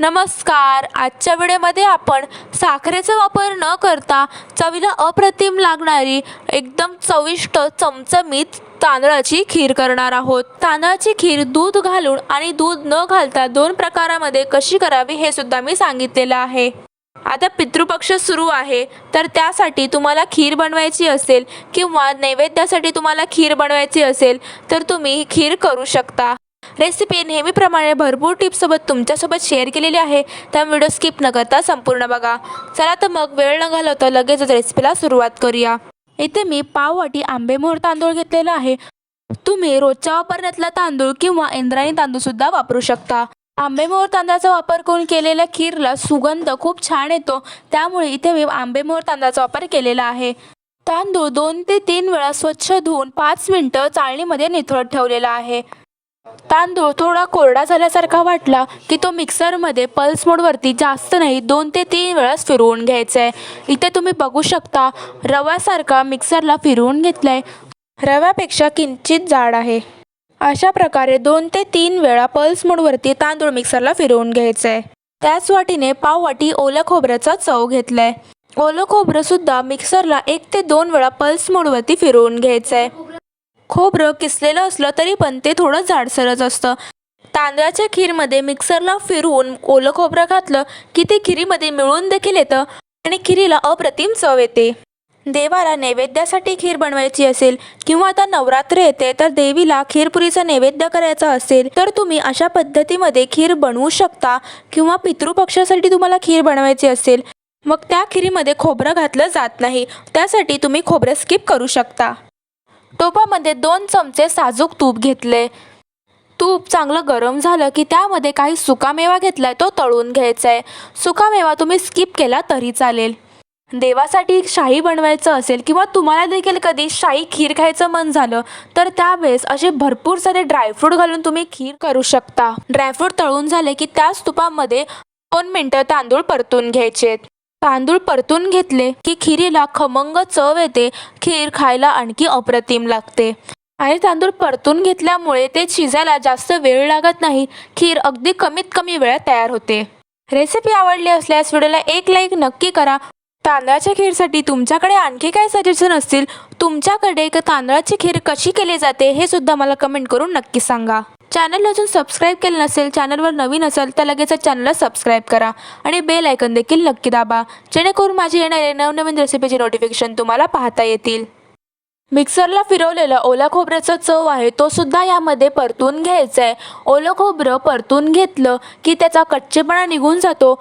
नमस्कार. आजच्या व्हिडिओमध्ये आपण साखरेचा वापर न करता चवीला अप्रतिम लागणारी एकदम चविष्ट चमचमीत तांदळाची खीर करणार आहोत. तांदळाची खीर दूध घालून आणि दूध न घालता दोन प्रकारामध्ये कशी करावी हे सुद्धा मी सांगितलेलं आहे. आता पितृपक्ष सुरू आहे. तर त्यासाठी तुम्हाला खीर बनवायची असेल किंवा नैवेद्यासाठी तुम्हाला खीर बनवायची असेल तर तुम्ही ही खीर करू शकता. रेसिपी नेहमीप्रमाणे भरपूर टिप्ससोबत तुमच्यासोबत शेअर केलेली आहे. त्या व्हिडिओ स्किप न करता संपूर्ण बघा. चला तर मग वेळ न घालवता लगेचच रेसिपीला सुरुवात करूया. इथे मी पाववाटी आंबेमोहर तांदूळ घेतलेला आहे. तुम्ही रोजच्या वापरण्यातला तांदूळ किंवा इंद्रायणी तांदूळसुद्धा वापरू शकता. आंबेमोहर तांदळाचा वापर करून केलेल्या खीरला सुगंध खूप छान येतो. त्यामुळे इथे मी आंबेमोहर तांदळाचा वापर केलेला आहे. तांदूळ दोन ते तीन वेळा स्वच्छ धुवून पाच मिनटं चाळणीमध्ये निथळत ठेवलेला आहे. तांदूळ थोडा कोरडा झाल्यासारखा वाटला की तो मिक्सरमध्ये पल्स मोडवरती जास्त नाही दोन ते तीन वेळाच फिरवून घ्यायचा आहे इथे तुम्ही बघू शकता रव्यासारखा मिक्सरला फिरवून घेतला आहे रव्यापेक्षा किंचित जाड आहे. अशा प्रकारे दोन ते तीन वेळा पल्स मोडवरती तांदूळ मिक्सरला फिरवून घ्यायचं आहे त्याच वाटीने पाव वाटी ओल्या खोबऱ्याचा चव घेतलाय. ओलं खोबरं सुद्धा मिक्सरला एक ते दोन वेळा पल्स मोडवरती फिरवून घ्यायचं आहे खोबरं किसलेलं असलं तरी पण ते थोडं जाडसरच असतं. तांदळाच्या खीरमध्ये मिक्सरला फिरवून ओलं खोबरं घातलं की ते खिरीमध्ये मिळून देखील येतं आणि खिरीला अप्रतिम चव येते. देवाला नैवेद्यासाठी खीर बनवायची असेल किंवा आता नवरात्र येते तर देवीला खीरपुरीचा नैवेद्य करायचा असेल तर तुम्ही अशा पद्धतीमध्ये खीर बनवू शकता किंवा पितृपक्षासाठी तुम्हाला खीर बनवायची असेल. मग त्या खिरीमध्ये खोबरं घातलं जात नाही. त्यासाठी तुम्ही खोबरं स्किप करू शकता. टोपामध्ये दोन चमचे साजूक तूप घेतले. तूप चांगलं गरम झालं की त्यामध्ये काही सुकामेवा घेतलाय तो तळून घ्यायचा आहे. सुकामेवा तुम्ही स्किप केला तरी चालेल. देवासाठी शाही बनवायचं असेल किंवा तुम्हाला देखील कधी शाही खीर खायचं मन झालं तर त्यावेळेस असे भरपूर सारे ड्रायफ्रूट घालून तुम्ही खीर करू शकता. ड्रायफ्रूट तळून झाले की त्याच तुपामध्ये दोन मिनटं तांदूळ परतून घ्यायचे तांदूळ परतून घेतले की खिरीला खमंग चव येते खीर खायला आणखी अप्रतिम लागते. आणि तांदूळ परतून घेतल्यामुळे ते शिजायला जास्त वेळ लागत नाही खीर अगदी कमीत कमी वेळात तयार होते. रेसिपी आवडली असल्यास व्हिडिओला एक लाईक नक्की करा. तांदळाच्या खीरसाठी तुमच्याकडे आणखी काय सजेशन असतील? तुमच्याकडे तांदळाची खीर कशी केली जाते हे सुद्धा मला कमेंट करून नक्की सांगा. चॅनल अजून सबस्क्राईब केलं नसेल चॅनलवर नवीन असेल तर लगेच चॅनलला सबस्क्राईब करा आणि बेल आयकन देखील नक्की दाबा जेणेकरून माझी येणारे नवनवीन रेसिपीचे नोटिफिकेशन तुम्हाला पाहता येतील. मिक्सरला फिरवलेलं ओला खोबऱ्याचा चव आहे तो सुद्धा यामध्ये परतून घ्यायचा आहे ओलं खोबरं परतून घेतलं की त्याचा कच्चेपणा निघून जातो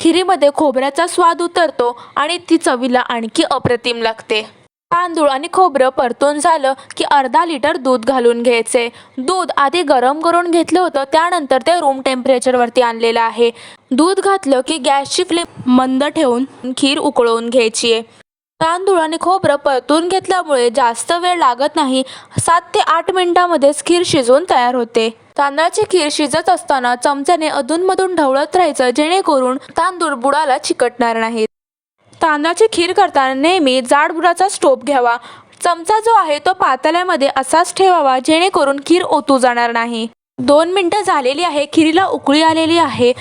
खिरीमध्ये खोबऱ्याचा स्वाद उतरतो आणि ती चवीला आणखी अप्रतिम लागते. तांदूळ आणि खोबरं परतून झालं की अर्धा लिटर दूध घालून घ्यायचे. दूध आधी गरम करून घेतलं होतं त्यानंतर ते रूम टेम्परेचरवरती आणलेलं आहे. दूध घातलं की गॅसची फ्लेम मंद ठेवून खीर उकळवून घ्यायची आहे. तांदूळ आणि खोबरं परतून घेतल्यामुळे जास्त वेळ लागत नाही. सात ते आठ मिनिटांमध्येच खीर शिजवून तयार होते. तांदळाची खीर शिजत असताना चमच्याने अधूनमधून ढवळत राहायचं जेणेकरून तांदूळ बुडाला चिकटणार नाहीत. तांदळाची खीर करताना नेहमी जाड बुडाचा स्टोप घ्यावा. चमचा जो आहे तो पातळ्यामध्ये असाच ठेवावा जेणेकरून खीर ओतू जाणार नाही. दोन मिनटं झालेली आहे खिरीला उकळी आलेली आहे.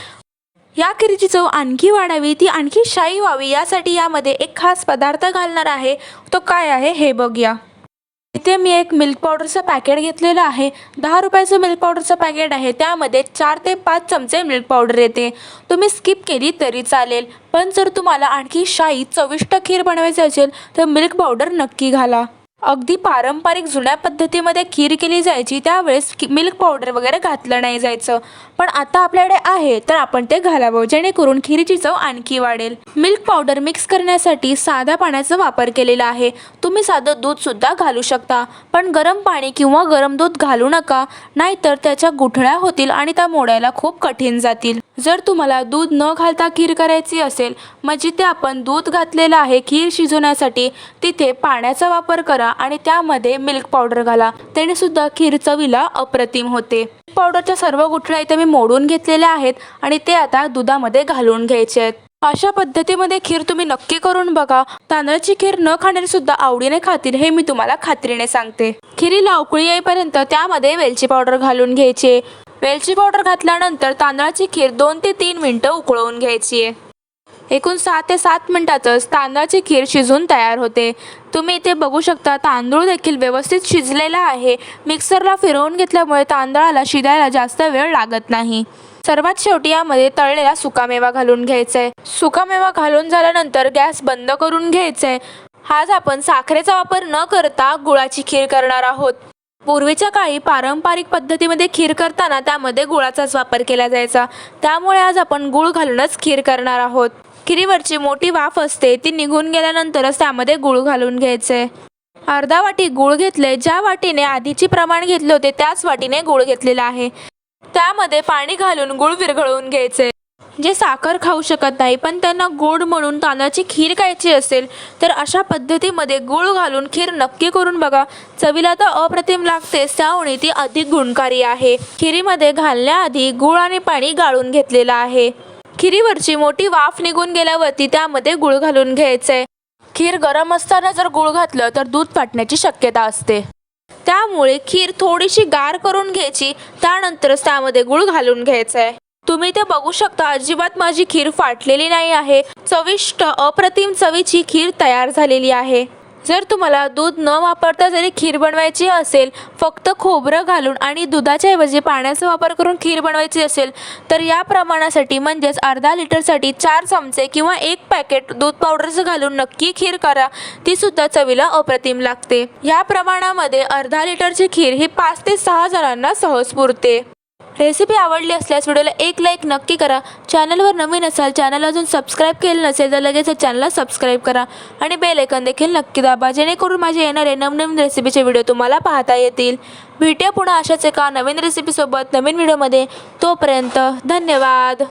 या खिरीची चव आणखी वाढावी ती आणखी शाई व्हावी यासाठी यामध्ये एक खास पदार्थ घालणार आहे. तो काय आहे हे बघूया. इथे मी एक मिल्क पावडरचं पॅकेट घेतलेलं आहे. दहा रुपयाचं मिल्क पावडरचं पॅकेट आहे. त्यामध्ये चार ते पाच चमचे मिल्क पावडर येते. तुम्ही स्किप केली तरी चालेल. पण जर तुम्हाला आणखी शाई चविष्ट खीर बनवायची असेल तर मिल्क पावडर नक्की घाला. अगदी पारंपरिक जुन्या पद्धतीमध्ये खीर केली जायची त्यावेळेस की- मिल्क पावडर वगैरे घातलं नाही जायचं. पण आता आपल्याकडे आहे तर आपण ते घालावं जेणेकरून खीरीची चव आणखी वाढेल. मिल्क पावडर मिक्स करण्यासाठी साध्या पाण्याचा वापर केलेला आहे. तुम्ही साधं दूधसुद्धा घालू शकता. पण गरम पाणी किंवा गरम दूध घालू नका नाहीतर त्याच्या गुठळ्या होतील आणि त्या मोडायला खूप कठीण जातील. जर तुम्हाला दूध न घालता खीर करायची असेल म्हणजे मग जिथे आपण दूध घातलेलं आहे खीर शिजवण्यासाठी तिथे पाण्याचा वापर करा आणि त्यामध्ये मिल्क पावडर घाला. त्याने सुद्धा खीर चवीला अप्रतिम होते. पावडरच्या सर्व गुठळ्या इथे मी मोडून घेतलेल्या आहेत आणि ते आता दुधामध्ये घालून घ्यायचे आहेत. अशा पद्धतीमध्ये खीर तुम्ही नक्की करून बघा. तांदळाची खीर न खाणारे सुद्धा आवडीने खातील हे मी तुम्हाला खात्रीने सांगते. खिरीला उकळी येईपर्यंत त्यामध्ये वेलची पावडर घालून घ्यायचे. वेलची पावडर घातल्यानंतर तांदळाची खीर दोन ते तीन मिनटं उकळवून घ्यायची. आहे एकूण सहा ते सात मिनटातच तांदळाची खीर शिजून तयार होते. तुम्ही इथे बघू शकता तांदूळ देखील व्यवस्थित शिजलेला आहे. मिक्सरला फिरवून घेतल्यामुळे तांदळाला शिजायला जास्त वेळ लागत नाही. सर्वात शेवटी यामध्ये तळलेला सुकामेवा घालून घ्यायचा आहे सुकामेवा घालून झाल्यानंतर गॅस बंद करून घ्यायचा आहे आज आपण साखरेचा वापर न करता गुळाची खीर करणार आहोत. पूर्वीच्या काळी पारंपरिक पद्धतीमध्ये खीर करताना त्यामध्ये गुळाचाच वापर केला जायचा. त्यामुळे आज आपण गुळ घालूनच खीर करणार आहोत. खिरीवरची मोठी वाफ असते ती निघून गेल्यानंतरच त्यामध्ये गुळ घालून घ्यायचे. अर्धा वाटी गुळ घेतले ज्या वाटीने आधीचे प्रमाण घेतले होते त्याच वाटीने गुळ घेतलेला आहे. त्यामध्ये पाणी घालून गुळ विरघळवून घ्यायचे. जे साखर खाऊ शकत नाही पण त्यांना गोड म्हणून तांदळाची खीर खायची असेल तर अशा पद्धतीमध्ये गुळ घालून खीर नक्की करून बघा. चवीला तर अप्रतिम लागतेच त्यामुळे ती अधिक गुणकारी आहे. खिरीमध्ये घालण्याआधी गुळ आणि पाणी गाळून घेतलेलं आहे. खिरीवरची मोठी वाफ निघून गेल्यावरती त्यामध्ये गुळ घालून घ्यायचंय. खीर गरम असताना जर गुळ घातलं तर दूध फाटण्याची शक्यता असते. त्यामुळे खीर थोडीशी गार करून घ्यायची त्यानंतरच त्यामध्ये गुळ घालून घ्यायचा आहे तुम्ही ते बघू शकता. अजिबात माझी खीर फाटलेली नाही आहे. चविष्ट अप्रतिम चवीची खीर तयार झालेली आहे. जर तुम्हाला दूध न वापरता जरी खीर बनवायची असेल फक्त खोबरं घालून आणि दुधाच्या ऐवजी पाण्याचा वापर करून खीर बनवायची असेल तर या प्रमाणासाठी म्हणजेच अर्धा लिटरसाठी चार चमचे किंवा एक पॅकेट दूध पावडरचं घालून नक्की खीर करा. ती सुद्धा चवीला अप्रतिम लागते. या प्रमाणामध्ये अर्धा लिटरची खीर ही पाच ते सहा जणांना सहज पुरते. रेसिपी आवडली असल्यास व्हिडिओला एक लाईक नक्की करा. चॅनलवर नवीन असाल चॅनल अजून सबस्क्राईब केलं नसेल तर लगेच चॅनलला सबस्क्राईब करा. आणि बेल ऐकन देखील नक्की दाबा जेणेकरून माझे येणारे नवनवीन रेसिपीचे व्हिडिओ तुम्हाला पाहता येतील. भेटूया पुन्हा अशाच एका नवीन रेसिपीसोबत नवीन व्हिडिओमध्ये तोपर्यंत धन्यवाद.